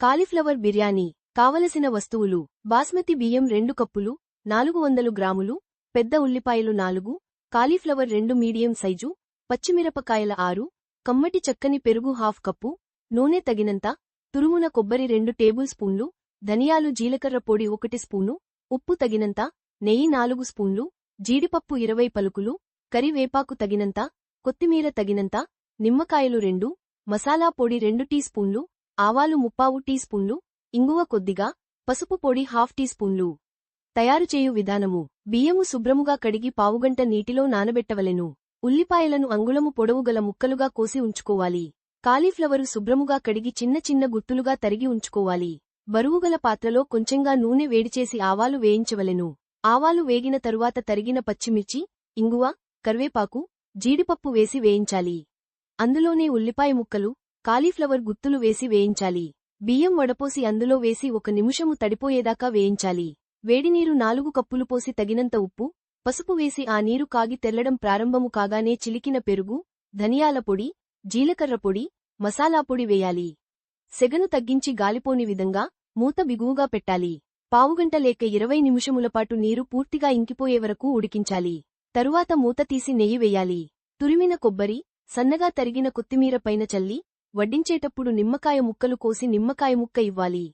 Cauliflower biryani కావలసిన వస్తువులు బాస్మతి బియ్యం రెండు కప్పులు నాలుగు వందలు గ్రాములు పెద్ద ఉల్లిపాయలు నాలుగు కాలీఫ్లవర్ రెండు మీడియం సైజు పచ్చిమిరపకాయల ఆరు కమ్మటి చక్కని పెరుగు హాఫ్ కప్పు నూనె తగినంత తురుమున కొబ్బరి రెండు టేబుల్ స్పూన్లు ధనియాలు జీలకర్ర పొడి ఒకటి స్పూను ఉప్పు తగినంత నెయ్యి నాలుగు స్పూన్లు జీడిపప్పు ఇరవై పలుకులు కరివేపాకు తగినంత కొత్తిమీర తగినంత నిమ్మకాయలు రెండు మసాలా పొడి రెండు టీ స్పూన్లు ఆవాలు ముప్పావు టీ స్పూన్లు ఇంగువ కొద్దిగా పసుపు పొడి హాఫ్ టీ స్పూన్లు. తయారుచేయు విధానము. బియ్యము శుభ్రముగా కడిగి పావుగంట నీటిలో నానబెట్టవలెను. ఉల్లిపాయలను అంగుళము పొడవుగల ముక్కలుగా కోసి ఉంచుకోవాలి. కాలీఫ్లవరు శుభ్రముగా కడిగి చిన్న చిన్న గుత్తులుగా తరిగి ఉంచుకోవాలి. బరువుగల పాత్రలో కొంచెంగా నూనె వేడిచేసి ఆవాలు వేయించవలెను. ఆవాలు వేగిన తరువాత తరిగిన పచ్చిమిర్చి ఇంగువ కరివేపాకు జీడిపప్పు వేసి వేయించాలి. అందులోనే ఉల్లిపాయ ముక్కలు కాలీఫ్లవర్ గుత్తులు వేసి వేయించాలి. బియ్యం వడపోసి అందులో వేసి ఒక నిమిషము తడిపోయేదాకా వేయించాలి. వేడినీరు నాలుగు కప్పులు పోసి తగినంత ఉప్పు పసుపు వేసి ఆ నీరు కాగి తెల్లడం ప్రారంభము కాగానే చిలికిన పెరుగు ధనియాల పొడి జీలకర్ర పొడి మసాలా పొడి వేయాలి. సెగను తగ్గించి గాలిపోని విధంగా మూత బిగువుగా పెట్టాలి. పావుగంట లేక ఇరవై నిమిషములపాటు నీరు పూర్తిగా ఇంకిపోయే వరకు ఉడికించాలి. తరువాత మూత తీసి నెయ్యి వేయాలి. తురిమిన కొబ్బరి సన్నగా తరిగిన కొత్తిమీర పైన చల్లి వడ్డించేటప్పుడు నిమ్మకాయ ముక్కలు కోసి నిమ్మకాయ ముక్క ఇవ్వాలి.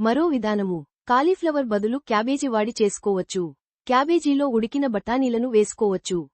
మరో విధానము. కాలీఫ్లవర్ బదులు క్యాబేజీ వాడి చేసుకోవచ్చు. క్యాబేజీలో ఉడికిన బఠానీలను వేసుకోవచ్చు.